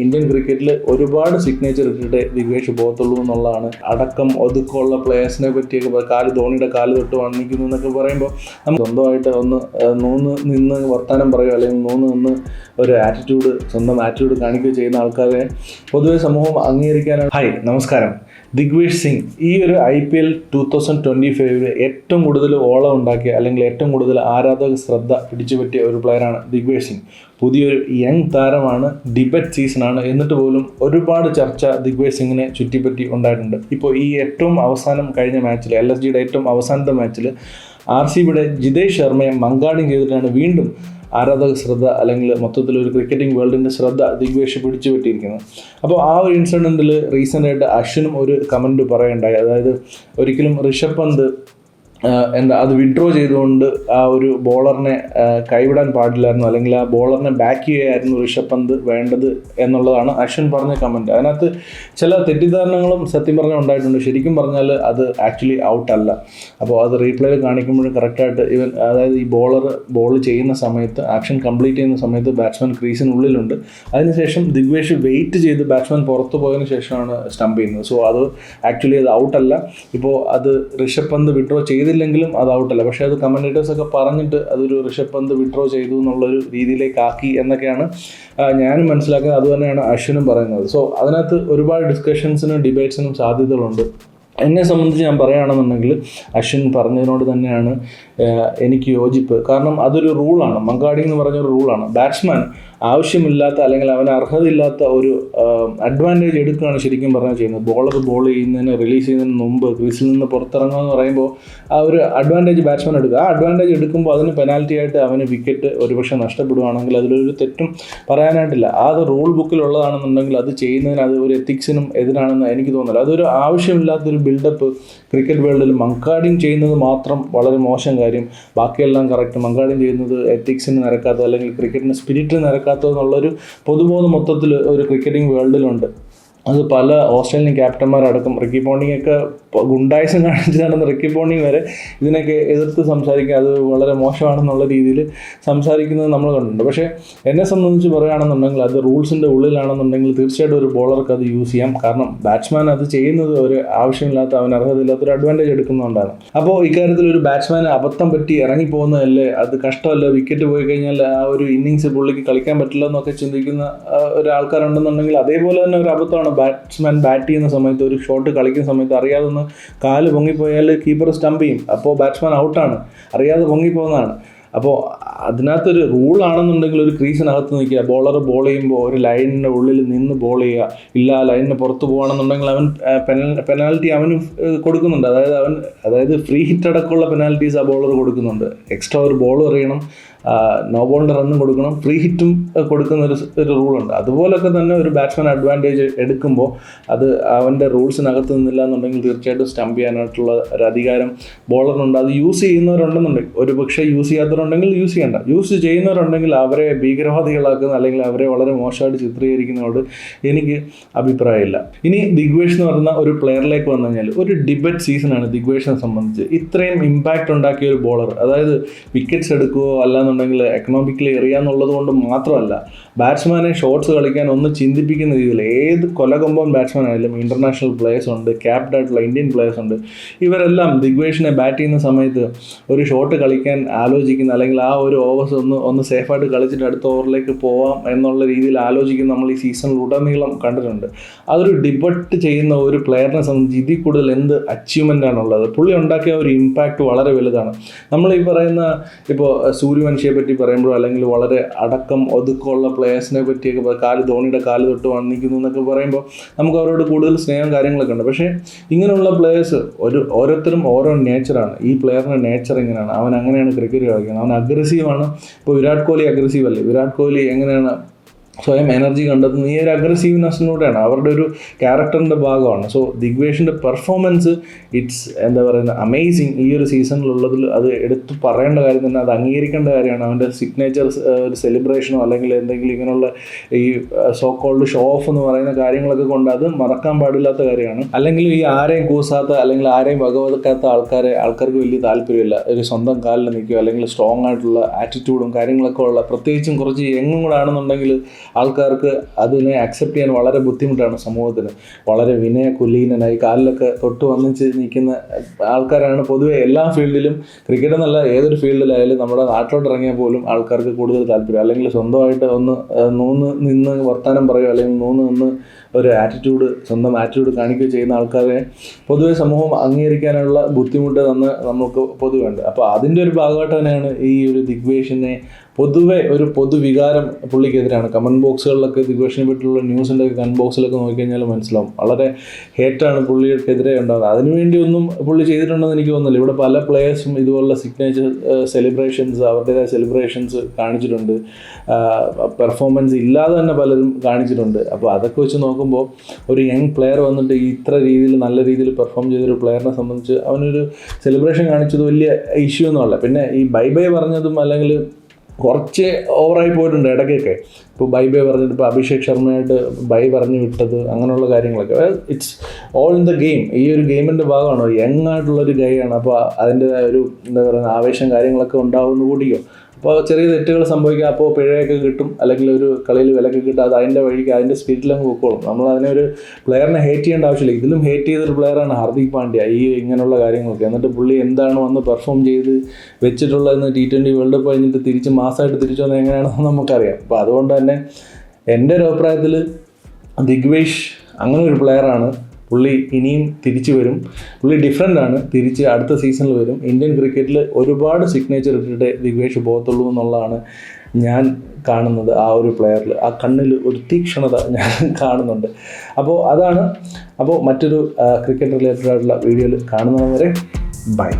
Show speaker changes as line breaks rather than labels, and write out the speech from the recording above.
Indian ക്രിക്കറ്റിൽ ഒരുപാട് signature ഇട്ടിട്ട് ദിവേഷ് പോകത്തുള്ളൂ എന്നുള്ളതാണ്. അടക്കം ഒതുക്കമുള്ള പ്ലേയേഴ്സിനെ പറ്റിയൊക്കെ കാൽ ധോണിയുടെ കാൽ തൊട്ട് വന്നിരിക്കുന്നു എന്നൊക്കെ പറയുമ്പോൾ നമ്മൾ സ്വന്തമായിട്ട് ഒന്ന് നൂന്ന് നിന്ന് വർത്തമാനം പറയുക അല്ലെങ്കിൽ നൂന്ന് നിന്ന് ഒരു ആറ്റിറ്റ്യൂഡ് സ്വന്തം ആറ്റിറ്റ്യൂഡ് കാണിക്കുകയോ ചെയ്യുന്ന ആൾക്കാരെ പൊതുവെ സമൂഹം അംഗീകരിക്കാനാണ്. ഹായ് നമസ്കാരം. ദിഗ്വേഷ് സിംഗ് ഈ ഒരു I P L two thousand twenty ഫൈവിൽ ഏറ്റവും കൂടുതൽ ഓളം ഉണ്ടാക്കിയ അല്ലെങ്കിൽ ഏറ്റവും കൂടുതൽ ആരാധക ശ്രദ്ധ പിടിച്ചു പറ്റിയ ഒരു പ്ലെയറാണ് ദിഗ്വേഷ് സിംഗ്. പുതിയൊരു യങ് താരമാണ് ഡിബറ്റ് സീസണാണ് എന്നിട്ട് പോലും ഒരുപാട് ചർച്ച ദിഗ്വേഷ് സിംഗിനെ ചുറ്റിപ്പറ്റി ഉണ്ടായിട്ടുണ്ട്. ഇപ്പോൾ ഈ ഏറ്റവും അവസാനം കഴിഞ്ഞ മാച്ചിൽ എൽ എസ് ജിയുടെ ഏറ്റവും അവസാനത്തെ മാച്ചിൽ ആർ സി ബിയുടെ ജിതേഷ് ശർമ്മയെ മങ്കാടിങ് ചെയ്തിട്ടാണ് വീണ്ടും ആരാധക ശ്രദ്ധ അല്ലെങ്കിൽ മൊത്തത്തിൽ ഒരു ക്രിക്കറ്റിംഗ് വേൾഡിന്റെ ശ്രദ്ധ ദിഗ്വേഷ് പിടിച്ചു പറ്റിയിരിക്കുന്നത് അപ്പോൾ ആ ഒരു ഇൻസിഡന്റിൽ റീസെന്റായിട്ട് അശ്വിനും ഒരു കമന്റ് പറയുണ്ടായി അതായത് ഒരിക്കലും ഋഷഭ് പന്ത് എന്താ അത് വിഡ്രോ ചെയ്തുകൊണ്ട് ആ ഒരു ബോളറിനെ കൈവിടാൻ പാടില്ലായിരുന്നു. അല്ലെങ്കിൽ ആ ബോളറിനെ ബാക്ക് ചെയ്യായിരുന്നു ഋഷഭ് പന്ത് വേണ്ടത് എന്നുള്ളതാണ് അശ്വിൻ പറഞ്ഞ കമന്റ് അതിനകത്ത് ചില തെറ്റിദ്ധാരണകളും സത്യം പറഞ്ഞാൽ ഉണ്ടായിട്ടുണ്ട്. ശരിക്കും പറഞ്ഞാൽ അത് ആക്ച്വലി ഔട്ട് അല്ല. അപ്പോൾ അത് റീപ്ലേയിൽ കാണിക്കുമ്പോഴും കറക്റ്റായിട്ട് ഇവൻ അതായത് ഈ ബോളർ ബോൾ ചെയ്യുന്ന സമയത്ത് ആക്ഷൻ കംപ്ലീറ്റ് ചെയ്യുന്ന സമയത്ത് ബാറ്റ്സ്മാൻ ക്രീസിനുള്ളിലുണ്ട് അതിനുശേഷം ദിഗ്വേഷ് വെയിറ്റ് ചെയ്ത് ബാറ്റ്സ്മാൻ പുറത്തു പോയതിനു ശേഷമാണ് സ്റ്റംപ് ചെയ്യുന്നത്. സോ അത് ആക്ച്വലി അത് ഔട്ടല്ല ഇപ്പോൾ അത് ഋഷഭ് പന്ത് വിഡ്രോ ചെയ്തില്ലെങ്കിലും അത് ഔട്ടല്ല പക്ഷേ അത് കമന്റേറ്റേഴ്സൊക്കെ പറഞ്ഞിട്ട് അതൊരു ഋഷഭ് പന്ത് വിഡ്രോ ചെയ്തു എന്നുള്ളൊരു രീതിയിലേക്ക് ആക്കി എന്നൊക്കെയാണ് ഞാനും മനസ്സിലാക്കുന്നത്. അതുതന്നെയാണ് അശ്വിനും പറയുന്നത്. സോ അതിനകത്ത് ഒരുപാട് ഡിസ്കഷൻസിനും ഡിബേറ്റ്സിനും സാധ്യതകളുണ്ട്. എന്നെ സംബന്ധിച്ച് ഞാൻ പറയുകയാണെന്നുണ്ടെങ്കിൽ അശ്വിൻ പറഞ്ഞതിനോട് തന്നെയാണ് എനിക്ക് യോജിപ്പ്. കാരണം അതൊരു റൂളാണ് മങ്കാടി എന്ന് പറഞ്ഞൊരു റൂളാണ് ബാറ്റ്സ്മാൻ ആവശ്യമില്ലാത്ത അല്ലെങ്കിൽ അവന് അർഹതയില്ലാത്ത ഒരു അഡ്വാന്റേജ് എടുക്കുകയാണ് ശരിക്കും പറഞ്ഞാൽ ചെയ്യുന്നത്. ബോളർ ബോൾ ചെയ്യുന്നതിന് റിലീസ് ചെയ്യുന്നതിന് മുമ്പ് ക്രീസിൽ നിന്ന് പുറത്തിറങ്ങുക എന്ന് പറയുമ്പോൾ ആ ഒരു അഡ്വാന്റേജ് ബാറ്റ്സ്മാൻ എടുക്കുക. ആ അഡ്വാന്റേജ് എടുക്കുമ്പോൾ അതിന് പെനാൽറ്റി ആയിട്ട് അവന് വിക്കറ്റ് ഒരുപക്ഷെ നഷ്ടപ്പെടുകയാണെങ്കിൽ അതിലൊരു തെറ്റും പറയാനായിട്ടില്ല. ആ അത് റൂൾ ബുക്കിലുള്ളതാണെന്നുണ്ടെങ്കിൽ അത് ചെയ്യുന്നതിന് അത് ഒരു എത്തിക്സിനും എതിരാണെന്ന് എനിക്ക് തോന്നുന്നില്ല. അതൊരു ആവശ്യമില്ലാത്തൊരു ബിൽഡപ്പ് ക്രിക്കറ്റ് വേൾഡിൽ മങ്കാടിങ് ചെയ്യുന്നത് മാത്രം വളരെ മോശം കാര്യം. ബാക്കിയെല്ലാം കറക്റ്റ് മങ്കാടിങ് ചെയ്യുന്നത് എത്തിക്സിന് നിരക്കാത്തത് അല്ലെങ്കിൽ ക്രിക്കറ്റിന് സ്പിരിറ്റിന് നിരക്കാത്തത് എന്നുള്ളൊരു പൊതുബോധം മൊത്തത്തിൽ ഒരു ക്രിക്കറ്റിംഗ് വേൾഡിലുണ്ട് അത് പല ഓസ്ട്രേലിയൻ ക്യാപ്റ്റന്മാരടക്കം റിക്കി പോണ്ടിങ് ഒക്കെ ഗുണ്ടായിസം കാണിച്ച് നടന്ന റിക്കി പോണ്ടിങ് വരെ ഇതിനൊക്കെ എതിർത്ത് സംസാരിക്കുക അത് വളരെ മോശമാണെന്നുള്ള രീതിയിൽ സംസാരിക്കുന്നത് നമ്മൾ കണ്ടിട്ടുണ്ട്. പക്ഷേ എന്നെ സംബന്ധിച്ച് പറയുകയാണെന്നുണ്ടെങ്കിൽ അത് റൂൾസിന്റെ ഉള്ളിലാണെന്നുണ്ടെങ്കിൽ തീർച്ചയായിട്ടും ഒരു ബോളർക്ക് അത് യൂസ് ചെയ്യാം. കാരണം ബാറ്റ്സ്മാൻ അത് ചെയ്യുന്നത് ഒരു ആവശ്യമില്ലാത്ത അവന് അർഹതയില്ലാത്ത ഒരു അഡ്വാന്റേജ് എടുക്കുന്നതുകൊണ്ടാണ്. അപ്പോൾ ഇക്കാര്യത്തിൽ ഒരു ബാറ്റ്സ്മാൻ അബദ്ധം പറ്റി ഇറങ്ങിപ്പോകുന്നതല്ലേ? അത് കഷ്ടമല്ല? വിക്കറ്റ് പോയി കഴിഞ്ഞാൽ ആ ഒരു ഇന്നിങ്സ് പുള്ളിക്ക് കളിക്കാൻ പറ്റില്ല എന്നൊക്കെ ചിന്തിക്കുന്ന ഒരാൾക്കാരുണ്ടെന്നുണ്ടെങ്കിൽ അതേപോലെ തന്നെ ഒരു അബദ്ധമാണ്. ബാറ്റ്സ്മാൻ ബാറ്റ് ചെയ്യുന്ന സമയത്ത് ഒരു ഷോട്ട് കളിക്കുന്ന സമയത്ത് അറിയാതെ ഒന്ന് കാൽ പൊങ്ങിപ്പോയാൽ കീപ്പർ സ്റ്റംപ് ചെയ്യും. അപ്പോൾ ബാറ്റ്സ്മാൻ ഔട്ടാണ് അറിയാതെ പൊങ്ങിപ്പോകുന്നതാണ്. അപ്പോൾ അതിനകത്തൊരു റൂളാണെന്നുണ്ടെങ്കിൽ ഒരു ക്രീസിനകത്ത് നിൽക്കുക. ബോളർ ബോൾ ചെയ്യുമ്പോൾ ഒരു ലൈനിന്റെ ഉള്ളിൽ നിന്ന് ബോൾ ചെയ്യുക. ഇല്ല ലൈനിന് പുറത്ത് പോകുകയാണെന്നുണ്ടെങ്കിൽ അവൻ പെനാൽറ്റി അവന് കൊടുക്കുന്നുണ്ട്. അതായത് അവൻ അതായത് ഫ്രീ ഹിറ്റ് അടക്കമുള്ള പെനാൽറ്റീസ് ആ ബോളർ കൊടുക്കുന്നുണ്ട്. എക്സ്ട്രാ ഒരു ബോൾ എറിയണം നോ ബോളിന്റെ റണ്ണും കൊടുക്കണം. ഫ്രീ ഹിറ്റും കൊടുക്കുന്ന ഒരു ഒരു റൂളുണ്ട് അതുപോലൊക്കെ തന്നെ ഒരു ബാറ്റ്സ്മാൻ അഡ്വാന്റേജ് എടുക്കുമ്പോൾ അത് അവന്റെ റൂൾസിനകത്ത് നിന്നില്ല എന്നുണ്ടെങ്കിൽ തീർച്ചയായിട്ടും സ്റ്റംപ് ചെയ്യാനായിട്ടുള്ള ഒരു അധികാരം ബോളറിനുണ്ട് അത് യൂസ് ചെയ്യുന്നവരുണ്ടെന്നുണ്ടെങ്കിൽ ഒരു പക്ഷേ യൂസ് ചെയ്യാത്തവരുണ്ടെങ്കിൽ യൂസ് ചെയ്യണ്ട. യൂസ് ചെയ്യുന്നവരുണ്ടെങ്കിൽ അവരെ ഭീകരവാദികളാക്കുന്ന അല്ലെങ്കിൽ അവരെ വളരെ മോശമായിട്ട് ചിത്രീകരിക്കുന്നതോട് എനിക്ക് അഭിപ്രായമില്ല. ഇനി ദിഗ്വേഷ് എന്ന് പറയുന്ന ഒരു പ്ലെയറിലേക്ക് വന്നു കഴിഞ്ഞാൽ ഒരു ഡിബറ്റ് സീസണാണ് ദിഗ്വേഷിനെ സംബന്ധിച്ച്. ഇത്രയും ഇമ്പാക്റ്റ് ഉണ്ടാക്കിയ ഒരു ബോളർ അതായത് വിക്കറ്റ്സ് എടുക്കുകയോ അല്ലാന്നുണ്ടെങ്കിൽ എക്കണോമിക്കലി എറിയാന്നുള്ളത് കൊണ്ട് മാത്രമല്ല ബാറ്റ്സ്മാനെ ഷോട്ട്സ് കളിക്കാൻ ഒന്ന് ചിന്തിപ്പിക്കുന്ന രീതിയിൽ ഏത് കൊലകൊമ്പൻ ബാറ്റ്സ്മാൻ ആയാലും ഇന്റർനാഷണൽ പ്ലേയേഴ്സ് ഉണ്ട് ക്യാപ്ഡ് ആയിട്ടുള്ള ഇന്ത്യൻ പ്ലേയേഴ്സ് ഉണ്ട് ഇവരെല്ലാം ദിഗ്വേഷിനെ ബാറ്റ് ചെയ്യുന്ന സമയത്ത് ഒരു ഷോട്ട് കളിക്കാൻ ആലോചിക്കുന്ന അല്ലെങ്കിൽ ആ ഒരു ഓവേഴ്സ് ഒന്ന് ഒന്ന് സേഫായിട്ട് കളിച്ചിട്ട് അടുത്ത ഓവറിലേക്ക് പോവാം എന്നുള്ള രീതിയിൽ ആലോചിക്കുന്ന നമ്മൾ ഈ സീസണിൽ ഉടനീളം കണ്ടിട്ടുണ്ട്. അതൊരു ഡിബട്ട് ചെയ്യുന്ന ഒരു പ്ലെയറിനെ സംബന്ധിച്ച് ഇതിൽ കൂടുതൽ എന്ത് അച്ചീവ്മെന്റ് ആണുള്ളത്? പുള്ളി ഉണ്ടാക്കിയ ഒരു ഇമ്പാക്റ്റ് വളരെ വലുതാണ്. നമ്മൾ ഈ പറയുന്ന ഇപ്പോൾ സൂര്യവംശിയെ പറ്റി പറയുമ്പോഴോ അല്ലെങ്കിൽ വളരെ അടക്കം ഒതുക്കമുള്ള പ്ലേയേഴ്സിനെ പറ്റിയൊക്കെ പറ- കാൽ ധോണിയുടെ കാൽ തൊട്ട് വന്നിരിക്കുന്നു എന്നൊക്കെ പറയുമ്പോൾ നമുക്ക് അവരോട് കൂടുതൽ സ്നേഹം കാര്യങ്ങളൊക്കെ ഉണ്ട്. പക്ഷേ ഇങ്ങനെയുള്ള പ്ലേയേഴ്സ് ഒരു ഓരോരുത്തരും ഓരോ നേച്ചറാണ് ഈ പ്ലെയറിന്റെ നേച്ചർ ഇങ്ങനെയാണ് അവൻ അങ്ങനെയാണ് ക്രിക്കറ്റ് കളിക്കുന്നത്. അവൻ അഗ്രസീവാണ് ഇപ്പോൾ വിരാട് കോഹ്ലി അഗ്രസീവ് അല്ലേ? വിരാട് കോഹ്ലി എങ്ങനെയാണ് സ്വയം എനർജി കണ്ടെത്തുന്നത് ഈ ഒരു അഗ്രസീവ്നെസ്സിലൂടെയാണ് അവരുടെ ഒരു ക്യാരക്ടറിന്റെ ഭാഗമാണ്. സോ ദിഗ്വേഷിന്റെ പെർഫോമൻസ് ഇറ്റ്സ് എന്താ പറയുന്നത് അമേസിങ് ഈ ഒരു സീസണിലുള്ളതിൽ അത് എടുത്തു പറയേണ്ട കാര്യം തന്നെ അത് അംഗീകരിക്കേണ്ട കാര്യമാണ്. അവന്റെ സിഗ്നേച്ചർ ഒരു സെലിബ്രേഷനോ അല്ലെങ്കിൽ എന്തെങ്കിലും ഇങ്ങനെയുള്ള ഈ സോ കോൾഡ് ഷോ ഓഫ് എന്ന് പറയുന്ന കാര്യങ്ങളൊക്കെ കൊണ്ട് അത് മറക്കാൻ പാടില്ലാത്ത കാര്യമാണ്. അല്ലെങ്കിൽ ഈ ആരെയും കൂസാത്ത അല്ലെങ്കിൽ ആരെയും വകവെക്കാത്ത ആൾക്കാരെ ആൾക്കാർക്ക് വലിയ താല്പര്യമില്ല. ഒരു സ്വന്തം കാലിൽ നിൽക്കുക അല്ലെങ്കിൽ സ്ട്രോങ് ആയിട്ടുള്ള ആറ്റിറ്റ്യൂഡും കാര്യങ്ങളൊക്കെ ഉള്ള പ്രത്യേകിച്ചും കുറച്ച് യങ്ങും കൂടെ ആണെന്നുണ്ടെങ്കിൽ ആൾക്കാർക്ക് അതിനെ അക്സെപ്റ്റ് ചെയ്യാൻ വളരെ ബുദ്ധിമുട്ടാണ് സമൂഹത്തിന്. വളരെ വിനയ കുലീനനായി കാലിലൊക്കെ തൊട്ട് വന്നിച്ച് നിൽക്കുന്ന ആൾക്കാരാണ് പൊതുവെ എല്ലാ ഫീൽഡിലും ക്രിക്കറ്റ് എന്നല്ല ഏതൊരു ഫീൽഡിലായാലും നമ്മുടെ നാട്ടിലോട്ട് ഇറങ്ങിയാൽ പോലും ആൾക്കാർക്ക് കൂടുതൽ താല്പര്യം. അല്ലെങ്കിൽ സ്വന്തമായിട്ട് ഒന്ന് നൂന്ന് നിന്ന് വർത്തമാനം പറയുക അല്ലെങ്കിൽ നൂന്ന് നിന്ന് ഒരു ആറ്റിറ്റ്യൂഡ് സ്വന്തം ആറ്റിറ്റ്യൂഡ് കാണിക്കുകയോ ചെയ്യുന്ന ആൾക്കാരെ പൊതുവെ സമൂഹം അംഗീകരിക്കാനുള്ള ബുദ്ധിമുട്ട് തന്നെ നമുക്ക് പൊതുവെ ഉണ്ട്. അപ്പോൾ അതിന്റെ ഒരു ഭാഗമായിട്ട് തന്നെയാണ് ഈ ഒരു ദിഗ്വേഷിനെ പൊതുവെ ഒരു പൊതുവികാരം പുള്ളിക്കെതിരാണ്. കമന്റ് ബോക്സുകളിലൊക്കെ ദിഗ്വേഷിനെ പറ്റിയുള്ള ന്യൂസിന്റെ കമന്റ് ബോക്സിലൊക്കെ നോക്കിക്കഴിഞ്ഞാൽ മനസ്സിലാവും. വളരെ ഹേറ്റാണ് പുള്ളിക്കെതിരെ ഉണ്ടാകുന്നത് അതിനുവേണ്ടി ഒന്നും പുള്ളി ചെയ്തിട്ടുണ്ടെന്ന് എനിക്ക് തോന്നുന്നില്ല. ഇവിടെ പല പ്ലേയേഴ്സും ഇതുപോലുള്ള സിഗ്നേച്ചർ സെലിബ്രേഷൻസ് അവരുടേതായ സെലിബ്രേഷൻസ് കാണിച്ചിട്ടുണ്ട്. പെർഫോമൻസ് ഇല്ലാതെ തന്നെ പലരും കാണിച്ചിട്ടുണ്ട്. അപ്പോൾ അതൊക്കെ വെച്ച് നോക്കുമ്പോൾ ഒരു യങ് പ്ലെയർ വന്നിട്ട് ഇത്ര രീതിയിൽ നല്ല രീതിയിൽ പെർഫോം ചെയ്തൊരു പ്ലെയറിനെ സംബന്ധിച്ച് അവനൊരു സെലിബ്രേഷൻ കാണിച്ചത് വലിയ ഇഷ്യൂ ഒന്നുമല്ല പിന്നെ ഈ ബൈ ബൈ പറഞ്ഞതും അല്ലെങ്കിൽ കുറച്ച് ഓവറായി പോയിട്ടുണ്ട് ഇടയ്ക്കൊക്കെ. ഇപ്പോൾ ബൈ ബൈ പറഞ്ഞിട്ട് ഇപ്പോൾ അഭിഷേക് ശർമ്മയായിട്ട് ബൈ പറഞ്ഞു വിട്ടത് അങ്ങനെയുള്ള കാര്യങ്ങളൊക്കെ. It's all in the game ഈ ഒരു ഗെയിമിന്റെ ഭാഗമാണ്? യങ് ആയിട്ടുള്ളൊരു ഗൈയാണ് അപ്പോൾ അതിന്റെതായ ഒരു എന്താ പറയുക ആവേശം കാര്യങ്ങളൊക്കെ ഉണ്ടാവുമെന്ന് കൂടിയോ അപ്പോൾ ചെറിയ തെറ്റുകൾ സംഭവിക്കുക അപ്പോൾ പിഴയൊക്കെ കിട്ടും. അല്ലെങ്കിൽ ഒരു കളിയിൽ വിലക്ക് കിട്ടും. അത് അതിന്റെ വഴിക്ക് അതിന്റെ സ്പിരിറ്റിൽ അങ്ങ് പൊക്കോളും. നമ്മൾ അതിനെ ഒരു പ്ലെയറിനെ ഹേറ്റ് ചെയ്യേണ്ട ആവശ്യമില്ല. ഇതിലും ഹേറ്റ് ചെയ്തൊരു പ്ലെയറാണ് ഹാർദിക് പാണ്ഡ്യ. ഈ ഇങ്ങനെയുള്ള കാര്യങ്ങളൊക്കെ. എന്നിട്ട് പുള്ളി എന്താണ് വന്ന് പെർഫോം ചെയ്ത് വെച്ചിട്ടുള്ളതെന്ന് ടി ട്വന്റി വേൾഡ് കപ്പ് കഴിഞ്ഞിട്ട് തിരിച്ച് മാസമായിട്ട് തിരിച്ചു വന്നത് എങ്ങനെയാണെന്ന് നമുക്കറിയാം. അപ്പോൾ അതുകൊണ്ട് തന്നെ എന്റെ ഒരു അഭിപ്രായത്തിൽ ദിഗ്വേഷ് അങ്ങനെ ഒരു പ്ലെയറാണ് പുള്ളി ഇനിയും തിരിച്ചു വരും. പുള്ളി ഡിഫറെന്റ് ആണ്. തിരിച്ച് അടുത്ത സീസണിൽ വരും. ഇന്ത്യൻ ക്രിക്കറ്റിൽ ഒരുപാട് സിഗ്നേച്ചർ ഇട്ടിട്ട് ദിഗ്വേഷ് പോകത്തുള്ളൂ എന്നുള്ളതാണ് ഞാൻ കാണുന്നത് ആ ഒരു പ്ലെയറിൽ ആ കണ്ണിൽ ഒരു തീക്ഷണത ഞാൻ കാണുന്നുണ്ട്. അപ്പോൾ അതാണ്. അപ്പോൾ മറ്റൊരു ക്രിക്കറ്റ് റിലേറ്റഡ് ആയിട്ടുള്ള വീഡിയോയിൽ കാണുന്നവരെ ബൈ